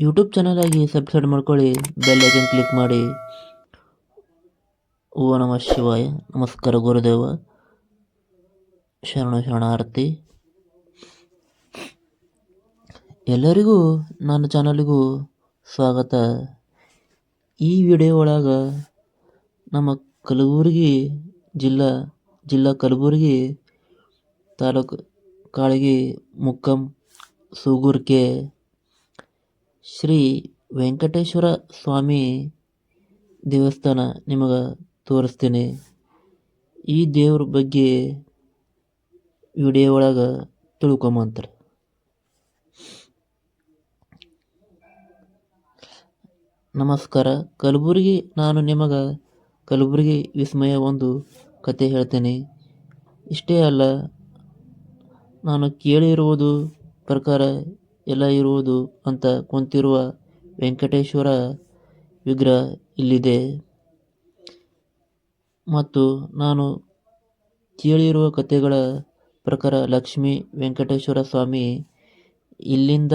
YouTube channel ಆಗಿ subscribe ಮಾಡ್ಕೊಳ್ಳಿ. Bell icon click ಮಾಡಿ. ಓ ನಮ ಶಿವಾಯ. ನಮಸ್ಕಾರ ಗುರುದೇವ. ಶರಣ ಶರಣಾರ್ಥಿ. ಎಲ್ಲರಿಗೂ, ನನ್ನ ಚಾನಲಿಗೂ ಸ್ವಾಗತ. ಈ ವಿಡಿಯೋ ಒಳಗೆ ನಮ್ಮ ಕಲಬುರಗಿ ಜಿಲ್ಲಾ ಜಿಲ್ಲಾ ಕಲಬುರಗಿ ತಾಲೂಕು ಕಾಳಗಿ ಮುಕ್ಕಂ, ಸೂಗೂರ್ಕೆ ಶ್ರೀ ವೆಂಕಟೇಶ್ವರ ಸ್ವಾಮಿ ದೇವಸ್ಥಾನ ನಿಮಗೆ ತೋರಿಸ್ತೀನಿ. ಈ ದೇವ್ರ ಬಗ್ಗೆ ವಿಡಿಯೋ ಒಳಗೆ ತಿಳ್ಕೊಂಬಂತಾರೆ. ನಮಸ್ಕಾರ. ಕಲಬುರಗಿ ನಾನು ನಿಮಗೆ ಕಲಬುರಗಿ ವಿಸ್ಮಯ ಒಂದು ಕತೆ ಹೇಳ್ತೇನೆ. ಇಷ್ಟೇ ಅಲ್ಲ, ನಾನು ಕೇಳಿರುವುದು ಪ್ರಕಾರ ಎಲ್ಲ ಇರುವುದು ಅಂತ ಕುಂತಿರುವ ವೆಂಕಟೇಶ್ವರ ವಿಗ್ರಹ ಇಲ್ಲಿದೆ. ಮತ್ತು ನಾನು ಕೇಳಿರುವ ಕಥೆಗಳ ಪ್ರಕಾರ ಲಕ್ಷ್ಮೀ ವೆಂಕಟೇಶ್ವರ ಸ್ವಾಮಿ ಇಲ್ಲಿಂದ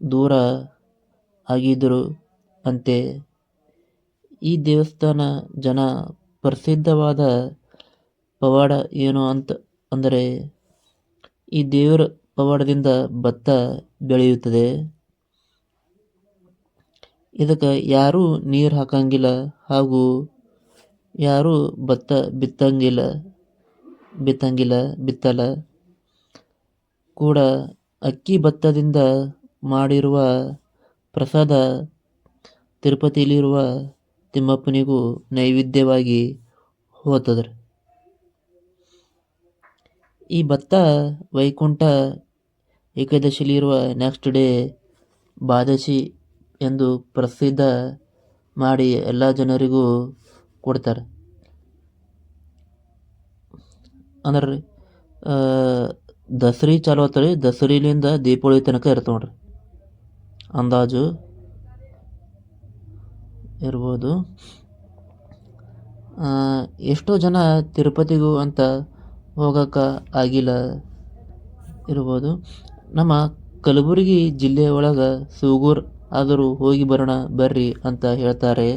ದೂರ ಆಗಿದ್ದರು ಅಂತೆ. ಈ ದೇವಸ್ಥಾನ ಜನ ಪ್ರಸಿದ್ಧವಾದ ಪವಾಡ ಏನು ಅಂತ ಅಂದರೆ ಈ ದೇವರ ಪವಾಡದಿಂದ ಭತ್ತ ಬೆಳೆಯುತ್ತದೆ. ಇದಕ್ಕೆ ಯಾರೂ ನೀರು ಹಾಕಂಗಿಲ್ಲ ಹಾಗೂ ಯಾರೂ ಭತ್ತ ಬಿತ್ತಂಗಿಲ್ಲ ಬಿತ್ತಂಗಿಲ್ಲ, ಬಿತ್ತಲ್ಲ. ಕೂಡ ಅಕ್ಕಿ ಭತ್ತದಿಂದ ಮಾಡಿರುವ ಪ್ರಸಾದ ತಿರುಪತಿಯಲ್ಲಿರುವ ತಿಮ್ಮಪ್ಪನಿಗೂ ನೈವೇದ್ಯವಾಗಿ ಹೋಗ್ತದೆ ಈ ಭತ್ತ ವೈಕುಂಠ ಏಕಾದಶಿಲಿರುವ ನೆಕ್ಸ್ಟ್ ಡೇ ಬಾದಶಿ ಎಂದು ಪ್ರಸಿದ್ಧ ಮಾಡಿ ಎಲ್ಲ ಜನರಿಗೂ ಕೊಡ್ತಾರೆ. ಅಂದ್ರೆ ದಸರಿ ಚಾಲು ಆಗ್ತಾರೆ ದಸರಿಲಿಂದ ದೀಪಾವಳಿ ತನಕ ಇರುತ್ತೆ ನೋಡ್ರಿ. ಅಂದಾಜು ಇರ್ಬೋದು. ಎಷ್ಟೋ ಜನ ತಿರುಪತಿಗೂ ಅಂತ ಹೋಗೋಕೆ ಆಗಿಲ್ಲ ಇರ್ಬೋದು. ನಮ್ಮ ಕಲಬುರಗಿ ಜಿಲ್ಲೆ ಒಳಗೆ ಸೂಗೂರ್ ಆದರೂ ಹೋಗಿ ಬರೋಣ ಬರ್ರಿ ಅಂತ ಹೇಳ್ತಾರೆ.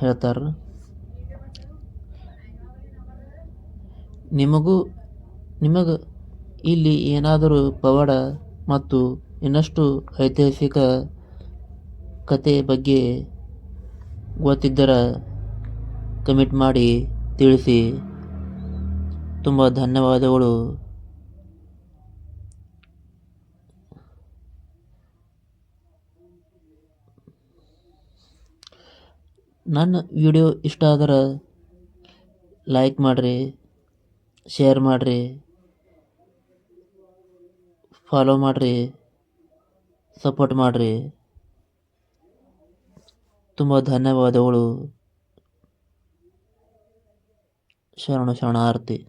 ಹೇಳ್ತಾರೆ. ನಿಮಗೂ, ನಿಮಗೆ ಇಲ್ಲಿ ಏನಾದರೂ ಪವಾಡ ಮತ್ತು ಇನ್ನಷ್ಟು ಐತಿಹಾಸಿಕ ಕತೆ ಬಗ್ಗೆ ಗೊತ್ತಿದ್ದರೆ, ಕಮೆಂಟ್ ಮಾಡಿ. ತಿಳಿಸಿ. ತುಂಬ ಧನ್ಯವಾದಗಳು. ನನ್ನ ವಿಡಿಯೋ ಇಷ್ಟ ಆದರೆ ಲೈಕ್ ಮಾಡಿರಿ, ಶೇರ್ ಮಾಡಿರಿ, ಫಾಲೋ ಮಾಡಿರಿ, ಸಪೋರ್ಟ್ ಮಾಡಿರಿ. ತುಂಬ ಧನ್ಯವಾದಗಳು. ya no nos.